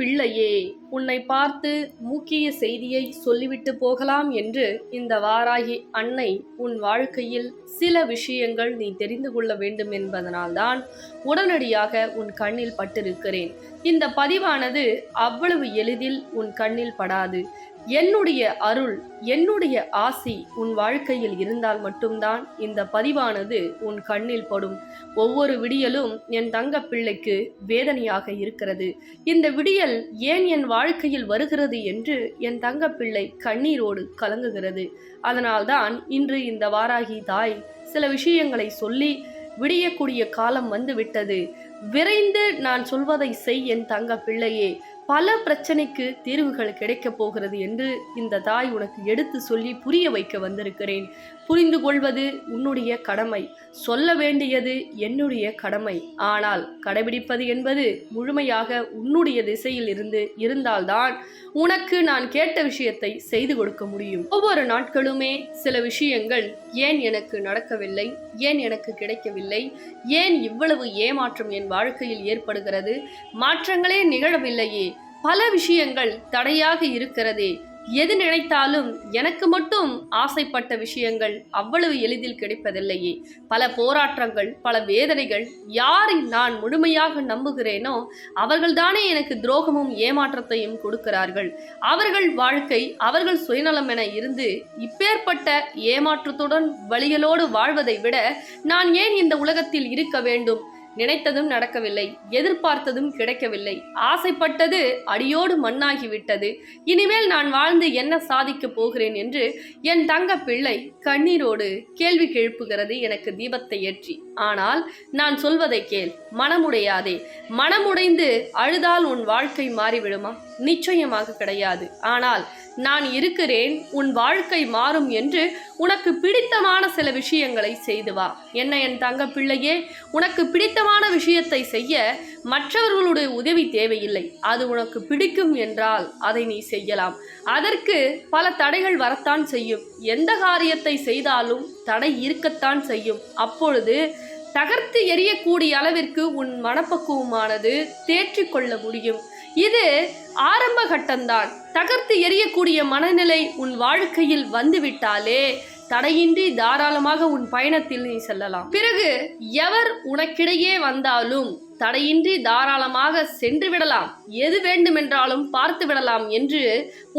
பிள்ளையே உன்னை பார்த்து முக்கிய செய்தியை சொல்லிவிட்டு போகலாம் என்று இந்த வாராகி அன்னை உன் வாழ்க்கையில் சில விஷயங்கள் நீ தெரிந்து கொள்ள வேண்டும் என்பதனால்தான் உடனடியாக உன் கண்ணில் பட்டிருக்கிறேன். இந்த பதிவானது அவ்வளவு எளிதில் உன் கண்ணில் படாது. என்னுடைய அருள் என்னுடைய ஆசி உன் வாழ்க்கையில் இருந்தால் மட்டும்தான் இந்த பதிவானது உன் கண்ணில் படும். ஒவ்வொரு விடியலும் என் தங்க பிள்ளைக்கு வேதனையாக இருக்கிறது. இந்த விடியல் ஏன் என் வாழ்க்கையில் வருகிறது என்று என் தங்க பிள்ளை கண்ணீரோடு கலங்குகிறது. அதனால்தான் இன்று இந்த வாராகி தாய் சில விஷயங்களை சொல்லி விடியக்கூடிய காலம் வந்துவிட்டது. விரைந்து நான் சொல்வதை செய் என் தங்க பிள்ளையே. பல பிரச்சனைக்கு தீர்வுகள் கிடைக்கப் போகிறது என்று இந்த தாய் உனக்கு எடுத்து சொல்லி புரிய வைக்க வந்திருக்கிறேன். புரிந்து கொள்வது உன்னுடைய கடமை. சொல்ல வேண்டியது என்னுடைய கடமை. ஆனால் கடைபிடிப்பது என்பது முழுமையாக உன்னுடைய திசையில் இருந்து இருந்தால்தான் உனக்கு நான் கேட்ட விஷயத்தை செய்து கொடுக்க முடியும். ஒவ்வொரு நாட்களுமே சில விஷயங்கள் ஏன் எனக்கு நடக்கவில்லை? ஏன் எனக்கு கிடைக்கவில்லை? ஏன் இவ்வளவு ஏமாற்றம் என் வாழ்க்கையில் ஏற்படுகிறது? மாற்றங்களே நிகழவில்லையே. பல விஷயங்கள் தடையாக இருக்கிறதே. எது நினைத்தாலும் எனக்கு மட்டும் ஆசைப்பட்ட விஷயங்கள் அவ்வளவு எளிதில் கிடைப்பதில்லையே. பல போராட்டங்கள் பல வேதனைகள் யாரை நான் முழுமையாக நம்புகிறேனோ அவர்கள்தானே எனக்கு துரோகமும் ஏமாற்றத்தையும் கொடுக்கிறார்கள். அவர்கள் வாழ்க்கை அவர்கள் சுயநலம் என இருந்து இப்பேற்பட்ட ஏமாற்றத்துடன் வழிகளோடு வாழ்வதை விட நான் ஏன் இந்த உலகத்தில் இருக்க வேண்டும்? நினைத்ததும் நடக்கவில்லை எதிர்பார்த்ததும் கிடைக்கவில்லை. ஆசைப்பட்டது அடியோடு மண்ணாகிவிட்டது. இனிமேல் நான் வாழ்ந்து என்ன சாதிக்கப் போகிறேன் என்று என் தங்க பிள்ளை கண்ணீரோடு கேள்வி எழுப்புகிறது எனக்கு தீபத்தை ஏற்றி. ஆனால் நான் சொல்வதை கேள் மனமுடையாதே. மனமுடைந்து அழுதால் உன் வாழ்க்கை மாறிவிடுமா? நிச்சயமாக கிடையாது. ஆனால் நான் இருக்கிறேன் உன் வாழ்க்கை மாறும் என்று உனக்கு பிடித்தமான சில விஷயங்களை செய்து வா. என்ன என் தங்க பிள்ளையே உனக்கு பிடித்தமான விஷயத்தை செய்ய மற்றவர்களுடைய உதவி தேவையில்லை. அது உனக்கு பிடிக்கும் என்றால் அதை நீ செய்யலாம். அதற்கு பல தடைகள் வரத்தான் செய்யும். எந்த காரியத்தை செய்தாலும் தடை இருக்கத்தான் செய்யும். அப்பொழுது தகர்த்து எரியக்கூடிய அளவிற்கு உன் மனப்பக்குவமானது தேற்றிக்கொள்ள முடியும். இது ஆரம்ப கட்டம்தான் தகர்த்து எரியக்கூடிய மனநிலை உன் வாழ்க்கையில் வந்துவிட்டாலே தடையின்றி தாராளமாக உன் பயணத்தில் நீ செல்லலாம். பிறகு எவர் உனக்கிடையே வந்தாலும் தடையின்றி தாராளமாக சென்று விடலாம். எது வேண்டுமென்றாலும் பார்த்து விடலாம் என்று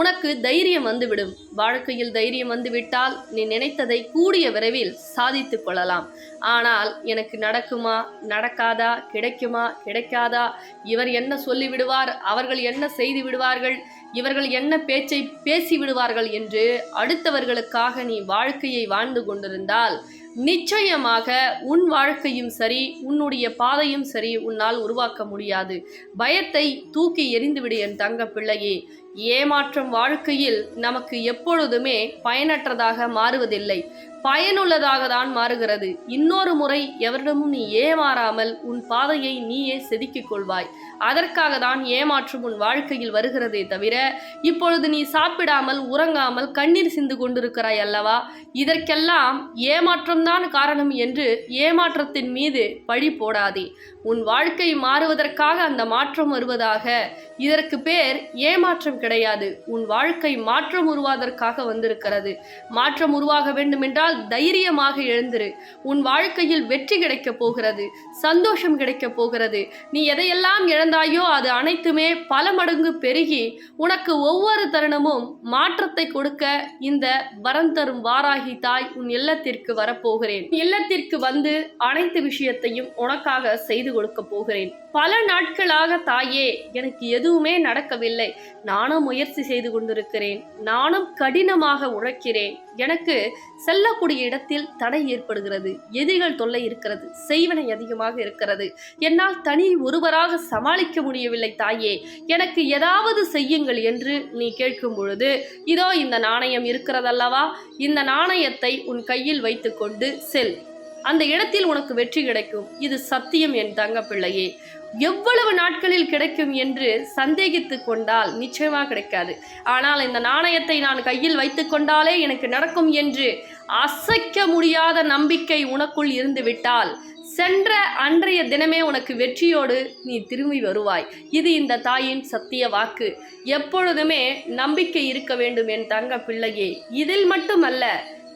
உனக்கு தைரியம் வந்துவிடும். வாழ்க்கையில் தைரியம் வந்துவிட்டால் நீ நினைத்ததை கூடிய விரைவில் சாதித்து கொள்ளலாம். ஆனால் எனக்கு நடக்குமா நடக்காதா கிடைக்குமா கிடைக்காதா? இவர் என்ன சொல்லிவிடுவார்? அவர்கள் என்ன செய்து விடுவார்கள்? இவர்கள் என்ன பேச்சை பேசி விடுவார்கள் என்று அடுத்தவர்களுக்காக நீ வாழ்க்கையை வாழ்ந்து கொண்டிருந்தால் நிச்சயமாக உன் வாழ்க்கையும் சரி உன்னுடைய பாதையும் சரி உன்னால் உருவாக்க முடியாது. பயத்தை தூக்கி எறிந்துவிடு என் தங்க பிள்ளையே. ஏமாற்றம் வாழ்க்கையில் நமக்கு எப்பொழுதுமே பயனற்றதாக மாறுவதில்லை. பயனுள்ளதாக தான் மாறுகிறது. இன்னொரு முறை எவரிடமும் நீ ஏமாறாமல் உன் பாதையை நீயே செதுக்கிக் கொள்வாய். அதற்காக தான் ஏமாற்றம் உன் வாழ்க்கையில் வருகிறதே தவிர இப்பொழுது நீ சாப்பிடாமல் உறங்காமல் கண்ணீர் சிந்து கொண்டிருக்கிறாய் அல்லவா? இதற்கெல்லாம் ஏமாற்றம்தான் காரணம் என்று ஏமாற்றத்தின் மீது பழி போடாதே. உன் வாழ்க்கை மாறுவதற்காக அந்த மாற்றம் வருவதாக. இதற்கு பேர் ஏமாற்றம் கிடையாது. உன் வாழ்க்கை மாற்றம் உருவாதற்காக வந்திருக்கிறது. மாற்றம் உருவாக வேண்டுமென்றால் தைரியமாக எழுந்திரு. உன் வாழ்க்கையில் வெற்றி கிடைக்கப் போகிறது. சந்தோஷம் கிடைக்கப் போகிறது. நீ எதையெல்லாம் இழந்தாயோ அது அனைத்துமே பல மடங்கு பெருகி உனக்கு ஒவ்வொரு தருணமும் மாற்றத்தை கொடுக்க இந்த வரம் தரும் வாராகி தாய் உன் இல்லத்திற்கு வரப்போகிறேன். இல்லத்திற்கு வந்து அனைத்து விஷயத்தையும் உனக்காக செய்து கொடுக்க போகிறேன். பல நாட்களாக தாயே எனக்கு எதுவுமே நடக்கவில்லை. நானும் முயற்சி செய்து கொண்டிருக்கிறேன். நானும் கடினமாக உழைக்கிறேன். எனக்கு செல்லக்கூடிய இடத்தில் தடை ஏற்படுகிறது. எதிரிகள் தொல்லை இருக்கிறது. செய்வனை அதிகமாக இருக்கிறது. என்னால் தனி ஒருவராக சமாளிக்க முடியவில்லை தாயே. எனக்கு ஏதாவது செய்யுங்கள் என்று நீ கேட்கும் பொழுது இதோ இந்த நாணயம் இருக்கிறதல்லவா? இந்த நாணயத்தை உன் கையில் வைத்துக்கொண்டு செல். அந்த இடத்தில் உனக்கு வெற்றி கிடைக்கும். இது சத்தியம் என் தங்க பிள்ளையே எவ்வளவு நாட்களில் கிடைக்கும் என்று சந்தேகித்து கொண்டால் நிச்சயமாக கிடைக்காது. ஆனால் இந்த நாணயத்தை நான் கையில் வைத்து கொண்டாலே எனக்கு நடக்கும் என்று அசைக்க முடியாத நம்பிக்கை உனக்குள் இருந்துவிட்டால் சென்ற அன்றைய தினமே உனக்கு வெற்றியோடு நீ திரும்பி வருவாய். இது இந்த தாயின் சத்திய வாக்கு. எப்பொழுதுமே நம்பிக்கை இருக்க வேண்டும் என் தங்க பிள்ளையே இதில் மட்டுமல்ல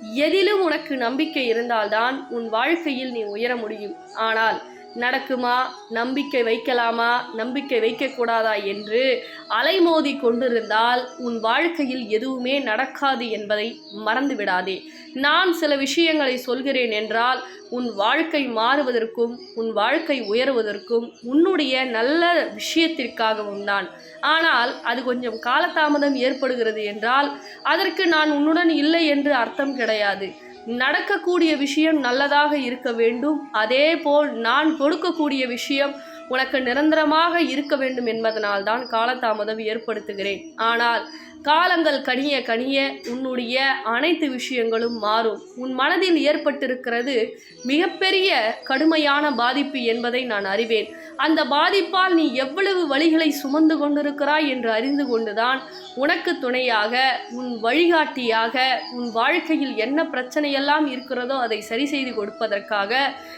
எதிலும் உனக்கு நம்பிக்கை இருந்தால்தான் உன் வாழ்க்கையில் நீ உயர முடியும். ஆனால் நடக்குமா? நம்பிக்கை வைக்கலாமா? நம்பிக்கை வைக்கக்கூடாதா என்று அலைமோதி கொண்டிருந்தால் உன் வாழ்க்கையில் எதுவுமே நடக்காது என்பதை மறந்து விடாதே நான் சில விஷயங்களை சொல்கிறேன் என்றால் உன் வாழ்க்கை மாறுவதற்கும் உன் வாழ்க்கை உயருவதற்கும் உன்னுடைய நல்ல விஷயத்திற்காகவும் தான். ஆனால் அது கொஞ்சம் காலதாமதம் ஏற்படுகிறது என்றால் அதற்கு நான் உன்னுடன் இல்லை என்று அர்த்தம் கிடையாது. நடக்கக்கூடிய விஷயம் நல்லதாக இருக்க வேண்டும். அதே போல் நான் கொடுக்கக்கூடிய விஷயம் உனக்கு நிரந்தரமாக இருக்க வேண்டும் என்பதனால் தான் காலதாமதம் ஏற்படுத்துகிறேன். ஆனால் காலங்கள் கனிய கனிய உன்னுடைய அனைத்து விஷயங்களும் மாறும். உன் மனதில் ஏற்பட்டிருக்கிறது மிகப்பெரிய கடுமையான பாதிப்பு என்பதை நான் அறிவேன். அந்த பாதிப்பால் நீ எவ்வளவு வழிகளை சுமந்து கொண்டிருக்கிறாய் என்று அறிந்து கொண்டுதான் உனக்கு துணையாக உன் வழிகாட்டியாக உன் வாழ்க்கையில் என்ன பிரச்சனையெல்லாம் இருக்கிறதோ அதை சரி செய்து கொடுப்பதற்காக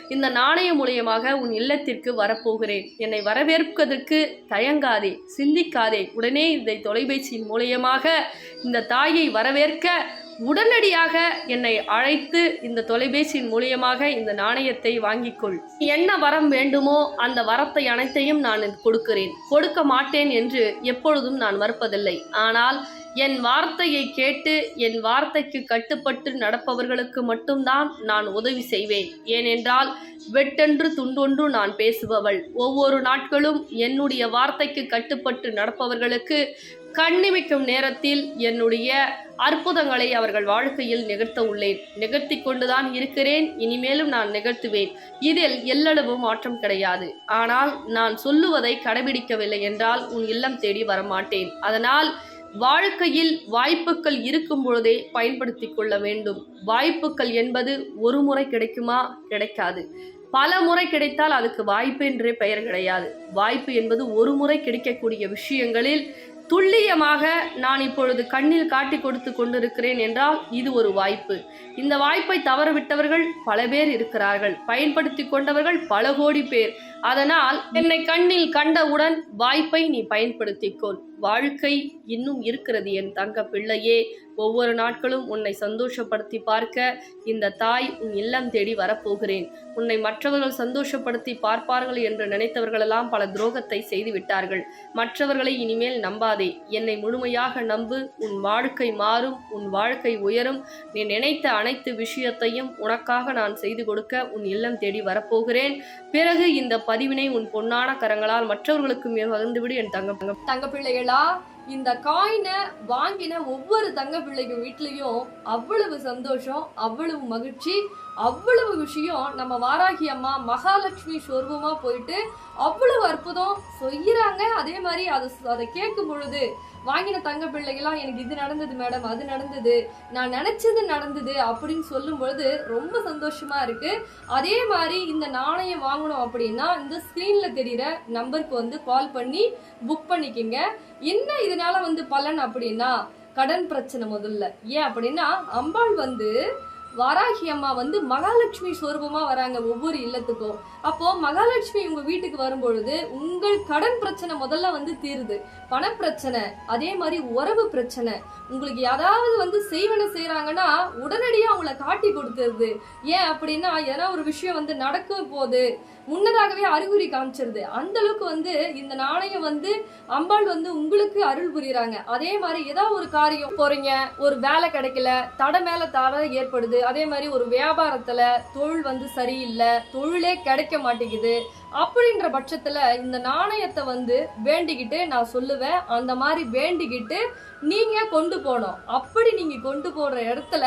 இந்த நாணயம் மூலியமாக உன் இல்லத்திற்கு வரப்போகிறேன். என்னை வரவேற்பதற்கு தயங்காதே சிந்திக்காதே. உடனே இந்த தொலைபேசியின் மூலியமாக இந்த தாயை வரவேற்க உடனடியாக என்னை அழைத்து இந்த தொலைபேசியின் மூலியமாக இந்த நாணயத்தை வாங்கிக்கொள். என்ன வரம் வேண்டுமோ அந்த வரத்தை அனைத்தையும் நான் கொடுக்கிறேன். கொடுக்க மாட்டேன் என்று எப்பொழுதும் நான் மறுப்பதில்லை. ஆனால் என் வார்த்தையை கேட்டு என் வார்த்தைக்கு கட்டுப்பட்டு நடப்பவர்களுக்கு மட்டும்தான் நான் உதவி செய்வேன். ஏனென்றால் வெட்டென்று துண்டொன்று நான் பேசுபவள். ஒவ்வொரு நாட்களும் என்னுடைய வார்த்தைக்கு கட்டுப்பட்டு நடப்பவர்களுக்கு கண்ணிமைக்கும் நேரத்தில் என்னுடைய அற்புதங்களை அவர்கள் வாழ்க்கையில் நிகழ்த்த உள்ளேன். நிகழ்த்தி கொண்டுதான் இருக்கிறேன். இனிமேலும் நான் நிகழ்த்துவேன். இதில் எல்லளவு மாற்றம் கிடையாது. ஆனால் நான் சொல்லுவதை கடைபிடிக்கவில்லை என்றால் உன் இல்லம் தேடி வரமாட்டேன். அதனால் வாழ்க்கையில் வாய்ப்புகள் இருக்கும் பொழுதே பயன்படுத்தி கொள்ள வேண்டும். வாய்ப்புகள் என்பது ஒரு முறை கிடைக்குமா? கிடைக்காது. பல முறை கிடைத்தால் அதுக்கு வாய்ப்பு என்றே பெயர் கிடையாது. வாய்ப்பு என்பது ஒரு முறை கிடைக்கக்கூடிய விஷயங்களில் துல்லியமாக நான் இப்பொழுது கண்ணில் காட்டி கொடுத்து கொண்டிருக்கிறேன் என்றால் இது ஒரு வாய்ப்பு. இந்த வாய்ப்பை தவறவிட்டவர்கள் பல பேர் இருக்கிறார்கள். பயன்படுத்தி கொண்டவர்கள் பல கோடி பேர். அதனால் என்னை கண்ணில் கண்டவுடன் வாய்ப்பை நீ பயன்படுத்திக்கொள். வாழ்க்கை இன்னும் இருக்கிறது என் தங்க பிள்ளையே. ஒவ்வொரு நாட்களும் உன்னை சந்தோஷப்படுத்தி பார்க்க இந்த தாய் உன் இல்லம் தேடி வரப்போகிறேன். உன்னை மற்றவர்கள் சந்தோஷப்படுத்தி பார்ப்பார்கள் என்று நினைத்தவர்களெல்லாம் பல துரோகத்தை செய்து விட்டார்கள். மற்றவர்களை இனிமேல் நம்பாதே. என்னை முழுமையாக நம்பு. உன் வாழ்க்கை மாறும். உன் வாழ்க்கை உயரும். நீ நினைத்த அனைத்து விஷயத்தையும் உனக்காக நான் செய்து கொடுக்க உன் இல்லம் தேடி வரப்போகிறேன். பிறகு இந்த அறிவினை உன் பொன்னான கரங்களால் மற்றவர்களுக்கு பகிர்ந்துவிடு என் தங்க தங்க பிள்ளைகளா இந்த காயினை வாங்கின ஒவ்வொரு தங்க பிள்ளைங்க வீட்லயும் அவ்வளவு சந்தோஷம் அவ்வளவு மகிழ்ச்சி அவ்வளவு விஷயம். நம்ம வாராகி அம்மா மகாலட்சுமி சொர்வமா போயிட்டு அவ்வளவு அற்புதம் செய்யறாங்க அதே மாதிரி அதை அதை கேட்கும் பொழுது வாங்கின தங்க பிள்ளைகளாம் எனக்கு இது நடந்தது மேடம் அது நடந்தது நான் நினச்சது நடந்தது அப்படின்னு சொல்லும் பொழுது ரொம்ப சந்தோஷமா இருக்கு. அதே மாதிரி இந்த நாணயம் வாங்கணும் அப்படின்னா இந்த ஸ்கிரீன்ல தெரியிற நம்பருக்கு வந்து கால் பண்ணி புக் பண்ணிக்கோங்க. என்ன இதனால வந்து பலன் அப்படின்னா கடன் பிரச்சனை முதல்ல. ஏன் அப்படின்னா அம்பாள் வந்து வாராகி அம்மா வந்து மகாலட்சுமி சொரூபமா வராங்க ஒவ்வொரு இல்லத்துக்கும். அப்போ மகாலட்சுமி உங்க வீட்டுக்கு வரும்பொழுது உங்கள் கடன் பிரச்சனை முதல்ல வந்து தீருது. பணப்பிரச்சனை அதே மாதிரி உறவு பிரச்சனை. உங்களுக்கு யாராவது வந்து செய்வன செய்யறாங்கன்னா உடனடியா அவங்கள காட்டி கொடுத்துருது. ஏன் அப்படின்னா ஏன்னா ஒரு விஷயம் வந்து நடக்கும் போது முன்னதாகவே அறிகுறி காமிச்சிருது. அந்த அளவுக்கு வந்து இந்த நாணயம் வந்து அம்பாள் வந்து உங்களுக்கு அருள் புரியுறாங்க. அதே மாதிரி ஏதாவது ஒரு காரியம் போறீங்க ஒரு வேலை கிடைக்கல தடை மேல தடை ஏற்படுது அதே மாதிரி ஒரு வியாபாரத்துல தொழில் வந்து சரியில்லை தொழிலே கிடைக்க மாட்டேங்குது. அப்படின்ற பட்சத்துல இந்த நாணயத்தை வந்து வேண்டிக்கிட்டு நான் சொல்லுவேன். அந்த மாதிரி வேண்டிக்கிட்டு நீங்க கொண்டு போகணும். அப்படி நீங்க கொண்டு போற இடத்துல